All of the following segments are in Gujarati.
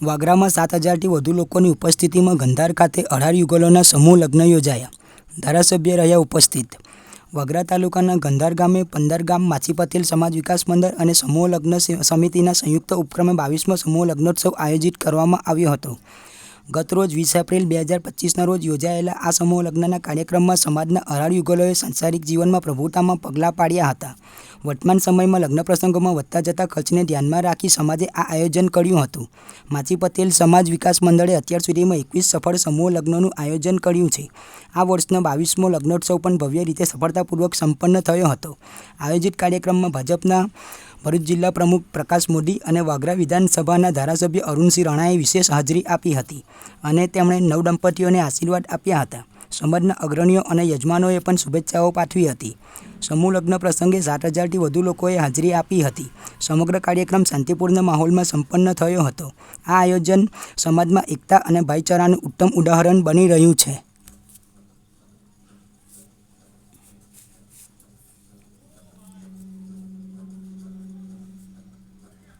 વાગરામાં સાત હજારથી વધુ લોકોની ઉપસ્થિતિમાં ગંધાર ખાતે અઢાર યુગલોના સમૂહ લગ્ન યોજાયા. ધારાસભ્ય રહ્યા ઉપસ્થિત. વાગરા તાલુકાના ગંધાર ગામે પંદર ગામ માછી પટેલ સમાજ વિકાસ મંડળ અને સમૂહ લગ્ન સમિતિના સંયુક્ત ઉપક્રમે બાવીસમો સમૂહ લગ્નોત્સવ આયોજિત કરવામાં આવ્યો હતો. ગતરોજ વીસ એપ્રિલ બે હજાર પચીસના રોજ યોજાયેલા આ સમૂહ લગ્નના કાર્યક્રમમાં સમાજના અરાળ યુગલોએ સાંસારિક જીવનમાં પ્રભુતામાં પગલાં પાડ્યા હતા. વર્તમાન સમયમાં લગ્ન પ્રસંગોમાં વધતા જતા ખર્ચને ધ્યાનમાં રાખી સમાજે આ આયોજન કર્યું હતું. માછી પટેલ સમાજ વિકાસ મંડળે અત્યાર સુધીમાં એકવીસ સફળ સમૂહ લગ્નનું આયોજન કર્યું છે. આ વર્ષનો બાવીસમો લગ્નોત્સવ પણ ભવ્ય રીતે સફળતાપૂર્વક સંપન્ન થયો હતો. આયોજિત કાર્યક્રમમાં ભાજપના ભરૂચ જિલ્લા પ્રમુખ પ્રકાશ મોદી અને વાગરા વિધાનસભાના ધારાસભ્ય અરુણસિંહ રાણાએ વિશેષ હાજરી આપી હતી અને તેમણે નવ દંપતીઓને આશીર્વાદ આપ્યા હતા. સમાજના અગ્રણીઓ અને યજમાનોએ પણ શુભેચ્છાઓ પાઠવી હતી. સમૂહ લગ્ન પ્રસંગે સાત હજારથી વધુ લોકોએ હાજરી આપી હતી. સમગ્ર કાર્યક્રમ શાંતિપૂર્ણ માહોલમાં સંપન્ન થયો હતો. આ આયોજન સમાજમાં એકતા અને ભાઈચારાનું ઉત્તમ ઉદાહરણ બની રહ્યું છે.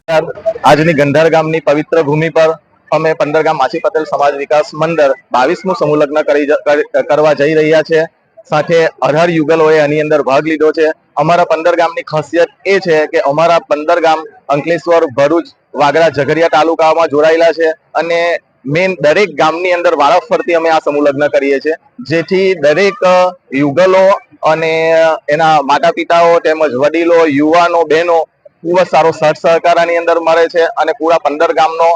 આજની ગંધાર ગામની પવિત્ર ભૂમિ પર અમે પંદર ગામ માછી પટેલ સમાજ વિકાસ મંડળ બાવીસમું સમૂહ લગ્ન કરી કરવા જઈ રહ્યા છે. સાથે અઢાર યુગલોએ આની અંદર ભાગ લીધો છે. અમારા પંદર ગામની ખાસિયત એ છે કે અમારા પંદર ગામ અંકલેશ્વર, ભરૂચ વાગડા ઝઘડિયા તાલુકામાં જોડાયેલા છે અને મેન દરેક ગામની અંદર વારાફરતી અમે આ સમૂહ લગ્ન કરીએ છીએ. જેથી દરેક યુગલો અને એના માતા પિતાઓ તેમજ વડીલો, યુવાનો, બહેનો ખૂબ જ સારો સઠ સહકાર આની અંદર મળે છે અને પૂરા પંદર ગામનો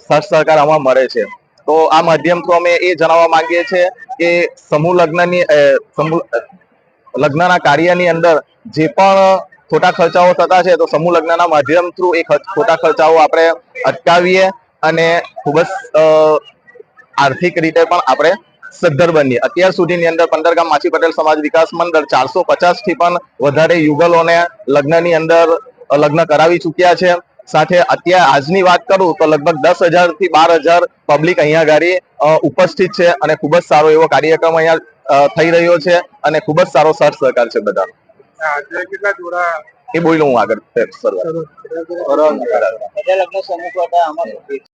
સાથ સહકાર આમાં મળે છે. તો આ માધ્યમથી અમે એ જણાવવા માંગીએ છીએ કે સમૂહ લગ્નની સમૂહ લગ્નના કાર્યની અંદર જે પણ ખોટા ખર્ચાઓ થતા છે, તો સમૂહ લગ્નના માધ્યમ થ્રુ એ ખોટા ખર્ચાઓ આપણે અટકાવીએ અને ખૂબ જ આર્થિક રીતે પણ આપણે સદ્ધર બનીએ. અત્યાર સુધીની અંદર પંદર ગામ માછી પટેલ સમાજ વિકાસ મંડળ ચારસો પચાસથી પણ વધારે યુગલોને લગ્નની અંદર લગ્ન કરાવી ચૂક્યા છે. સાથે અત્યારે આજની વાત કરું તો લગભગ દસ હજારથી બાર હજાર પબ્લિક અહીંયા ગાડી ઉપસ્થિત છે અને ખૂબ જ સારો એવો કાર્યક્રમ અહીંયા થઈ રહ્યો છે અને ખૂબ જ સારો સર સહકાર છે જોડા એ બોલું હું આગળ